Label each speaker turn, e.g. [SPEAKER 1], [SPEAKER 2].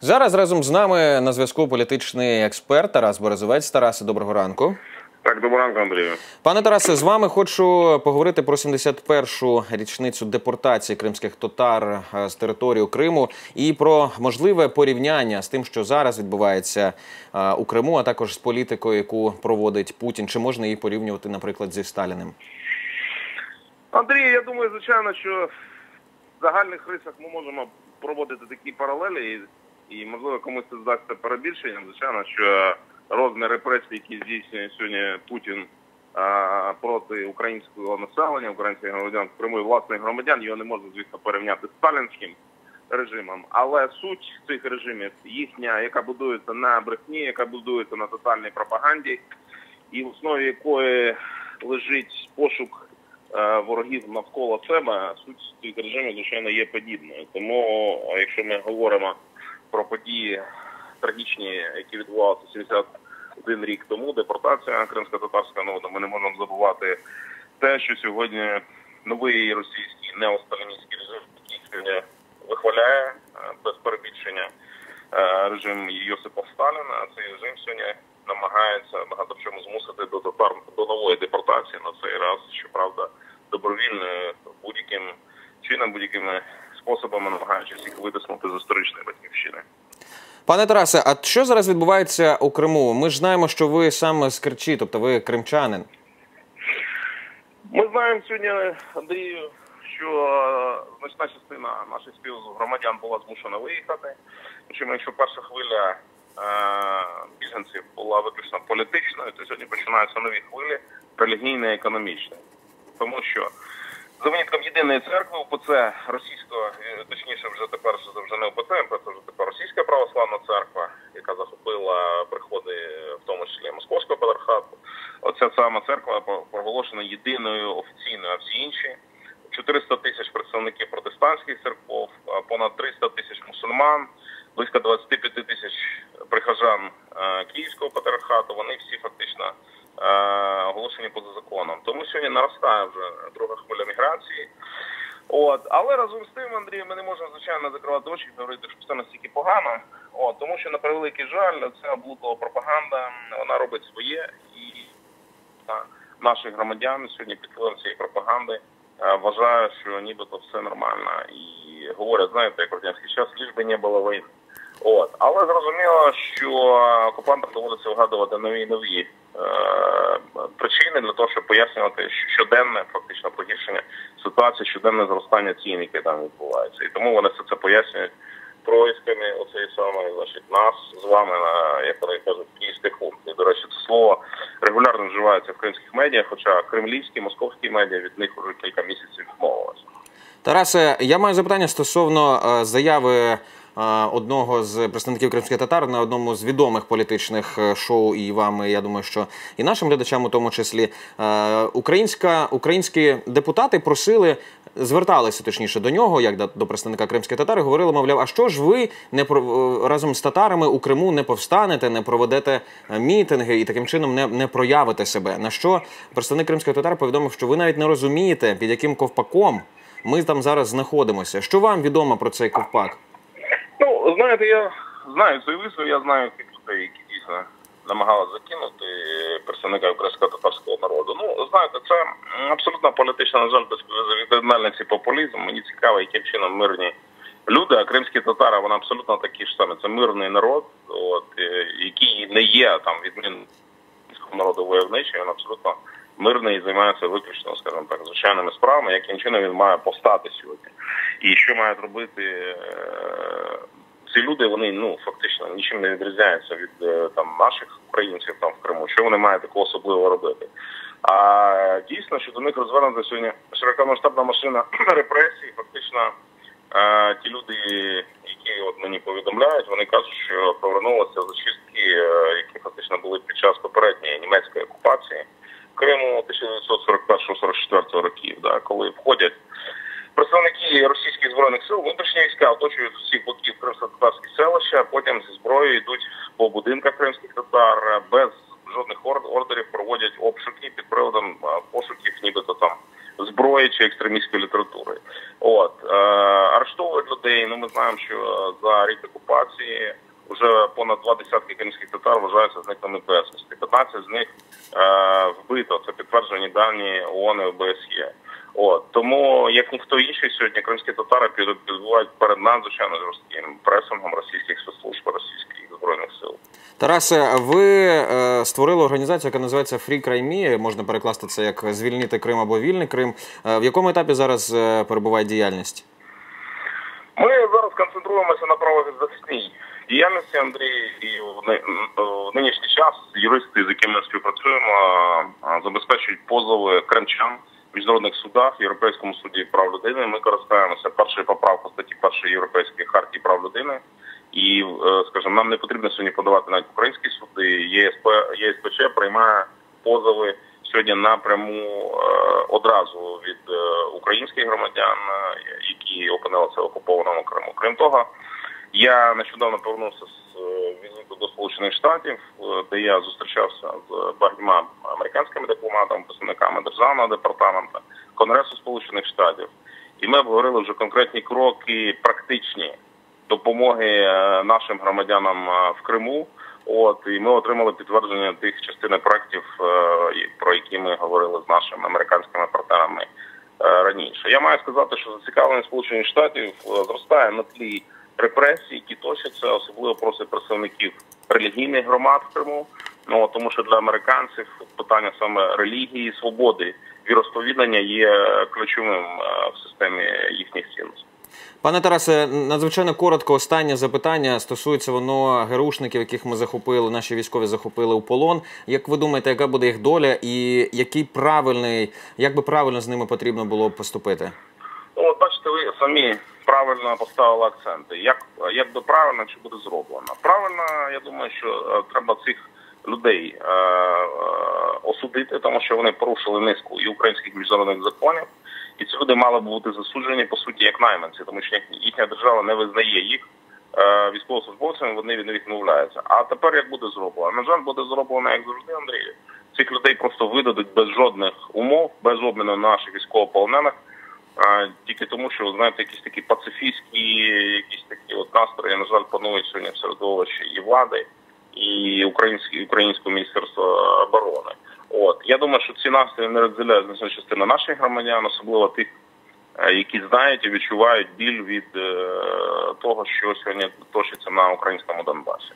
[SPEAKER 1] Зараз разом з нами на зв'язку політичний експерт Тарас Березовець. Тарасе, доброго ранку.
[SPEAKER 2] Так, доброго ранку, Андрію.
[SPEAKER 1] Пане Тарасе, з вами хочу поговорити про 71-шу річницю депортації кримських татар е, з території Криму і про можливе порівняння з тим, що зараз відбувається е, у Криму, а також з політикою, яку проводить Путін. Чи можна її порівнювати, наприклад, зі Сталіним?
[SPEAKER 2] Андрій, я думаю, звичайно, що в загальних рисах ми можемо проводити такі паралелі, і, і можливо, комусь це здасться перебільшенням. Звичайно, що розмір репресій, які здійснює сьогодні Путін а, проти українського населення, українських громадян і власних громадян, його не можна, звісно, порівняти з сталінським режимом. Але суть цих режимів їхня, яка будується на брехні, яка будується на тотальній пропаганді, і в основі якої лежить пошук. Е, ворогів навколо себе суть цих режимів, звичайно, є подібною. Тому, якщо ми говоримо про події трагічні, які відбувалися 71 рік тому, депортація кримсько-татарська народу, ми не можемо забувати те, що сьогодні новий російський неосталіністський режим, який вихваляє е, без перебільшення е, режим Йосипа Сталіна. Цей режим сьогодні намагається багато в чому змусити до татар до нової депортації на цей раз, щоправда, добровільною будь-яким чином, будь-якими способами намагаючись їх витиснути з історичної батьківщини.
[SPEAKER 1] Пане Тарасе, а що зараз відбувається у Криму? Ми ж знаємо, що ви саме з Керчі, тобто ви кримчанин.
[SPEAKER 2] Ми знаємо сьогодні, Андрію, що значна частина наших співгромадян була змушена виїхати. Чому якщо перша хвиля біженців була виключно політичною, то сьогодні починаються нові хвилі релігійні і економічні. Тому що за винятком єдиної церкви УПЦ російського, точніше, вже тепер вже не УПЦ, це вже тепер російська православна церква, яка захопила приходи, в тому числі московського патріархату. Оця сама церква проголошена єдиною офіційною, а всі інші 400 тисяч представників протестантських церков, понад 300 тисяч мусульман, близько 25 тисяч прихожан Київського патріархату. Вони всі фактично оголошені поза законом. Тому сьогодні наростає вже друга хвиля міграції. От, але разом з тим, Андрій, ми не можемо звичайно закривати очі і говорити, що все настільки погано. От, тому що на превеликий жаль, ця блудова пропаганда вона робить своє, і та, наших громадян сьогодні під цієї пропаганди вважають, що нібито все нормально. І говорять, знаєте, як радянський час, ліж би не було війни. От, але зрозуміло, що окупантам доводиться вгадувати нові нові е, причини для того, щоб пояснювати щоденне фактично погіршення ситуації, щоденне зростання цін, яке там відбувається, і тому вони все це пояснюють проїздками оцеї самої, значить, нас з вами на як вони кажуть, київських функцій. До речі, це слово регулярно вживається в кримських медіа, хоча кремлівські, московські медіа від них уже кілька місяців відмовилися.
[SPEAKER 1] Тарасе, я маю запитання стосовно е, заяви одного з представників кримських татар на одному з відомих політичних е, шоу і вам, я думаю, що і нашим глядачам, у тому числі, е, українська українські депутати просили. Зверталися точніше до нього, як до представника кримських татар, і говорили, мовляв, а що ж ви не е, разом з татарами у Криму не повстанете, не проведете мітинги і таким чином не не проявите себе? На що представник кримських татар повідомив, що ви навіть не розумієте, під яким ковпаком ми там зараз знаходимося? Що вам відомо про цей ковпак?
[SPEAKER 2] Знаєте, я знаю цей вислів, я знаю тих людей, які дійсно намагалися закинути представника українського татарського народу. Ну, знаєте, це абсолютно політична, на жаль, безвідповідальність і популізм. Мені цікаво, яким чином мирні люди, а кримські татари, вони абсолютно такі ж самі. Це мирний народ, от, який не є там відмін народу войовничий, він абсолютно мирний і займається виключно, скажімо так, звичайними справами, яким чином він має постати сьогодні. І що мають робити ці люди, вони ну фактично нічим не відрізняються від е, там наших українців там в Криму. Що вони мають такого особливо робити? А дійсно, що до них розвернута сьогодні широкомасштабна машина репресій. Фактично, е, ті люди, які от мені повідомляють, вони кажуть, що повернулися зачистки, е, які фактично були під час попередньої німецької окупації Криму 1941-44 років, да, коли входять представники російських збройних сил внутрішні війська оточують всіх боків кримсько-татарські селища, потім зі зброєю йдуть по будинках кримських татар без жодних ордерів проводять обшуки під приводом пошуків, нібито там зброї чи екстремістської літератури. От е, арештовують людей. Ну ми знаємо, що за рік окупації вже понад два десятки кримських татар вважаються зниклими безвісти. 15 з них е, вбито. Це підтверджені дані ООН і ОБСЄ. От тому, як ніхто інший, сьогодні кримські татари під- підбувають перед надзвичайно жорстким пресингом російських спецслужб російських збройних сил.
[SPEAKER 1] Тарасе, ви е, створили організацію, яка називається Free Crimea, Можна перекласти це як звільнити Крим або вільний Крим. Е, в якому етапі зараз е, перебуває діяльність?
[SPEAKER 2] Ми зараз концентруємося на правозахисній діяльності, Андрій, і в ни- в нинішній час юристи, з якими ми співпрацюємо, забезпечують позови кримчан міжнародних судах, Європейському суді прав людини. Ми користуємося першою поправкою статті першої Європейської хартії прав людини. І, е, скажімо, нам не потрібно сьогодні подавати навіть українські суди. ЄСП, ЄСПЧ приймає позови сьогодні напряму е, одразу від е, українських громадян, які опинилися в окупованому Криму. Крім того, я нещодавно повернувся з е, візиту до Сполучених Штатів, е, де я зустрічався з багатьма американськими дипломатами, представниками державного департаменту, Конгресу Сполучених Штатів, і ми обговорили вже конкретні кроки, практичні допомоги е, нашим громадянам в Криму. От і ми отримали підтвердження тих частини проектів, про які ми говорили з нашими американськими партнерами раніше. Я маю сказати, що зацікавленість Сполучених Штатів зростає на тлі репресій, які точаться, особливо проти представників релігійних громад в Криму. Ну тому, що для американців питання саме релігії, свободи віросповідання є ключовим е, в системі їхніх цінностей.
[SPEAKER 1] Пане Тарасе, надзвичайно коротко останнє запитання стосується воно герушників, яких ми захопили, наші військові захопили у полон. Як ви думаєте, яка буде їх доля, і який правильний, як би правильно з ними потрібно було поступити?
[SPEAKER 2] Ну, от бачите, ви самі правильно поставили акценти. Як, як би правильно чи буде зроблено? Правильно, я думаю, що е, треба цих людей е, е, осудити, тому що вони порушили низку і українських міжнародних законів, і ці люди мали б бути засуджені по суті як найманці, тому що їхня держава не визнає їх е, військовослужбовцями, вони від них відмовляються. А тепер як буде зроблено? На жаль, буде зроблено як завжди, Андрію. Цих людей просто видадуть без жодних умов, без обміну наших військовополонених. Тільки тому, що знаєте, якісь такі пацифістські, якісь такі от настрої, на жаль, панують сьогодні в середовищі і влади, і українське українського міністерства оборони. От я думаю, що ці настрої не розділяють значна частина наших громадян, особливо тих, е, які знають і відчувають біль від е, того, що сьогодні точиться на українському Донбасі.